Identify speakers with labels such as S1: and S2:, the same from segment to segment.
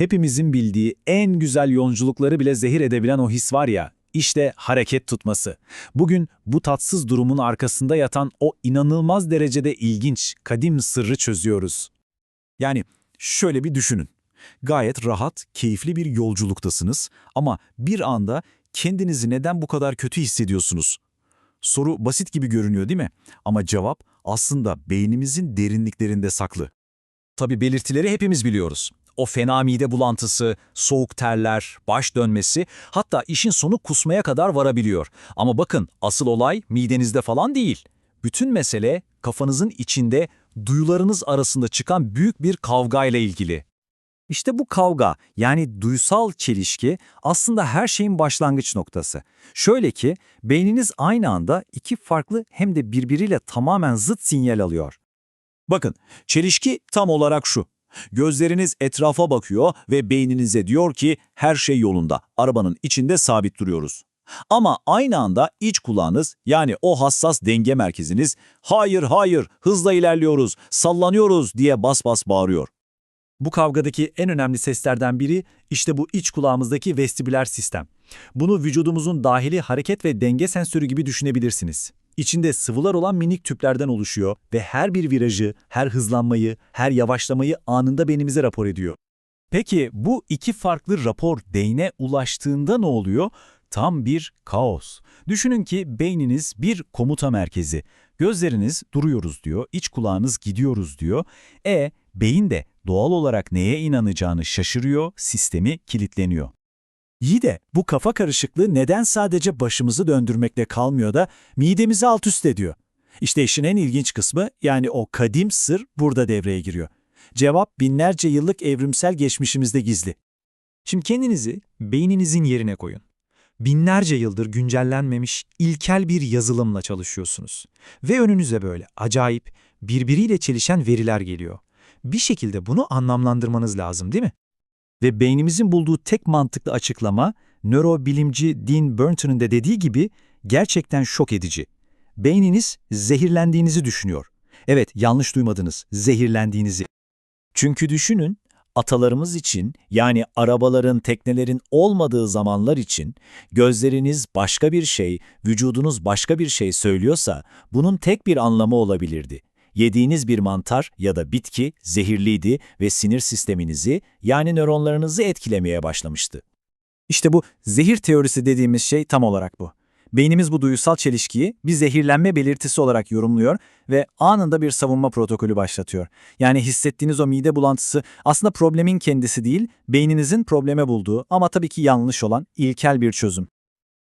S1: Hepimizin bildiği en güzel yolculukları bile zehir edebilen o his var ya, işte hareket tutması. Bugün bu tatsız durumun arkasında yatan o inanılmaz derecede ilginç, kadim sırrı çözüyoruz.
S2: Yani şöyle bir düşünün. Gayet rahat, keyifli bir yolculuktasınız ama bir anda kendinizi neden bu kadar kötü hissediyorsunuz? Soru basit gibi görünüyor değil mi? Ama cevap aslında beynimizin derinliklerinde saklı.
S1: Tabi belirtileri hepimiz biliyoruz. O fena mide bulantısı, soğuk terler, baş dönmesi, hatta işin sonu kusmaya kadar varabiliyor. Ama bakın asıl olay midenizde falan değil. Bütün mesele kafanızın içinde duyularınız arasında çıkan büyük bir kavgayla ilgili.
S3: İşte bu kavga yani duysal çelişki aslında her şeyin başlangıç noktası. Şöyle ki beyniniz aynı anda iki farklı hem de birbiriyle tamamen zıt sinyal alıyor.
S2: Bakın, çelişki tam olarak şu. Gözleriniz etrafa bakıyor ve beyninize diyor ki her şey yolunda, arabanın içinde sabit duruyoruz. Ama aynı anda iç kulağınız yani o hassas denge merkeziniz hayır hayır hızla ilerliyoruz, sallanıyoruz diye bas bas bağırıyor.
S3: Bu kavgadaki en önemli seslerden biri işte bu iç kulağımızdaki vestibüler sistem. Bunu vücudumuzun dahili hareket ve denge sensörü gibi düşünebilirsiniz. İçinde sıvılar olan minik tüplerden oluşuyor ve her bir virajı, her hızlanmayı, her yavaşlamayı anında beynimize rapor ediyor. Peki bu iki farklı rapor beyne ulaştığında ne oluyor? Tam bir kaos. Düşünün ki beyniniz bir komuta merkezi. Gözleriniz duruyoruz diyor, iç kulağınız gidiyoruz diyor. E beyin de doğal olarak neye inanacağını şaşırıyor, sistemi kilitleniyor. İyi de bu kafa karışıklığı neden sadece başımızı döndürmekle kalmıyor da midemizi alt üst ediyor? İşte işin en ilginç kısmı yani o kadim sır burada devreye giriyor. Cevap binlerce yıllık evrimsel geçmişimizde gizli. Şimdi kendinizi beyninizin yerine koyun. Binlerce yıldır güncellenmemiş ilkel bir yazılımla çalışıyorsunuz. Ve önünüze böyle acayip, birbiriyle çelişen veriler geliyor. Bir şekilde bunu anlamlandırmanız lazım değil mi? Ve beynimizin bulduğu tek mantıklı açıklama, nörobilimci Dean Burnton'un da dediği gibi gerçekten şok edici. Beyniniz zehirlendiğinizi düşünüyor. Evet, yanlış duymadınız, zehirlendiğinizi. Çünkü düşünün, atalarımız için yani arabaların, teknelerin olmadığı zamanlar için gözleriniz başka bir şey, vücudunuz başka bir şey söylüyorsa bunun tek bir anlamı olabilirdi. Yediğiniz bir mantar ya da bitki zehirliydi ve sinir sisteminizi yani nöronlarınızı etkilemeye başlamıştı. İşte bu zehir teorisi dediğimiz şey tam olarak bu. Beynimiz bu duysal çelişkiyi bir zehirlenme belirtisi olarak yorumluyor ve anında bir savunma protokolü başlatıyor. Yani hissettiğiniz o mide bulantısı aslında problemin kendisi değil, beyninizin probleme bulduğu ama tabii ki yanlış olan ilkel bir çözüm.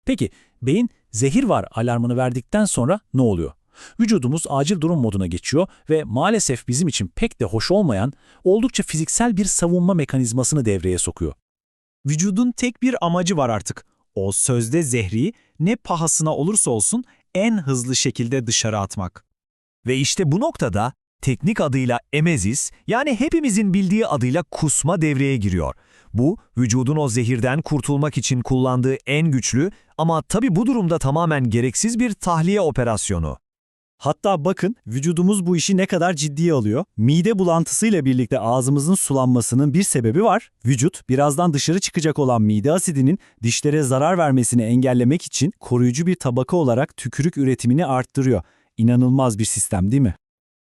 S3: Peki, beyin zehir var alarmını verdikten sonra ne oluyor? Vücudumuz acil durum moduna geçiyor ve maalesef bizim için pek de hoş olmayan, oldukça fiziksel bir savunma mekanizmasını devreye sokuyor. Vücudun tek bir amacı var artık. O sözde zehri ne pahasına olursa olsun en hızlı şekilde dışarı atmak. Ve işte bu noktada teknik adıyla emezis yani hepimizin bildiği adıyla kusma devreye giriyor. Bu vücudun o zehirden kurtulmak için kullandığı en güçlü ama tabi bu durumda tamamen gereksiz bir tahliye operasyonu. Hatta bakın vücudumuz bu işi ne kadar ciddiye alıyor. Mide bulantısıyla birlikte ağzımızın sulanmasının bir sebebi var. Vücut birazdan dışarı çıkacak olan mide asidinin dişlere zarar vermesini engellemek için koruyucu bir tabaka olarak tükürük üretimini arttırıyor. İnanılmaz bir sistem değil mi?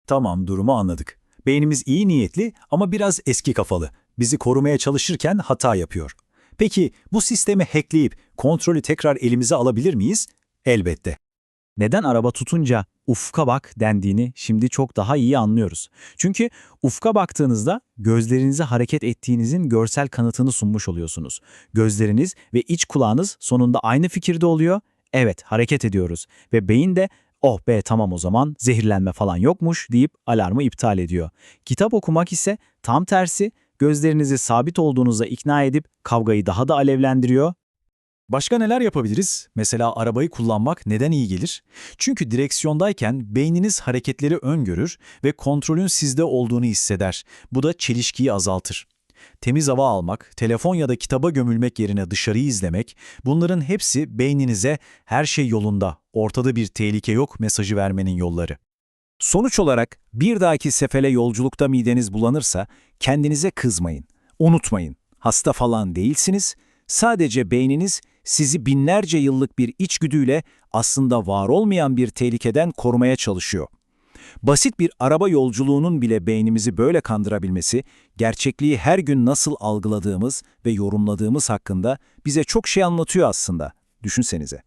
S3: Tamam durumu anladık. Beynimiz iyi niyetli ama biraz eski kafalı. Bizi korumaya çalışırken hata yapıyor. Peki bu sistemi hackleyip kontrolü tekrar elimize alabilir miyiz? Elbette. Neden araba tutunca ufka bak dendiğini şimdi çok daha iyi anlıyoruz. Çünkü ufka baktığınızda gözlerinizi hareket ettiğinizin görsel kanıtını sunmuş oluyorsunuz. Gözleriniz ve iç kulağınız sonunda aynı fikirde oluyor. Evet hareket ediyoruz ve beyin de oh be tamam o zaman zehirlenme falan yokmuş deyip alarmı iptal ediyor. Kitap okumak ise tam tersi gözlerinizi sabit olduğunuza ikna edip kavgayı daha da alevlendiriyor Başka neler yapabiliriz? Mesela arabayı kullanmak neden iyi gelir? Çünkü direksiyondayken beyniniz hareketleri öngörür ve kontrolün sizde olduğunu hisseder. Bu da çelişkiyi azaltır. Temiz hava almak, telefon ya da kitaba gömülmek yerine dışarıyı izlemek, bunların hepsi beyninize her şey yolunda, ortada bir tehlike yok mesajı vermenin yolları. Sonuç olarak bir dahaki sefere yolculukta mideniz bulanırsa kendinize kızmayın.
S4: Unutmayın, hasta falan değilsiniz. Sadece beyniniz sizi binlerce yıllık bir içgüdüyle aslında var olmayan bir tehlikeden korumaya çalışıyor. Basit bir araba yolculuğunun bile beynimizi böyle kandırabilmesi, gerçekliği her gün nasıl algıladığımız ve yorumladığımız hakkında bize çok şey anlatıyor aslında. Düşünsenize.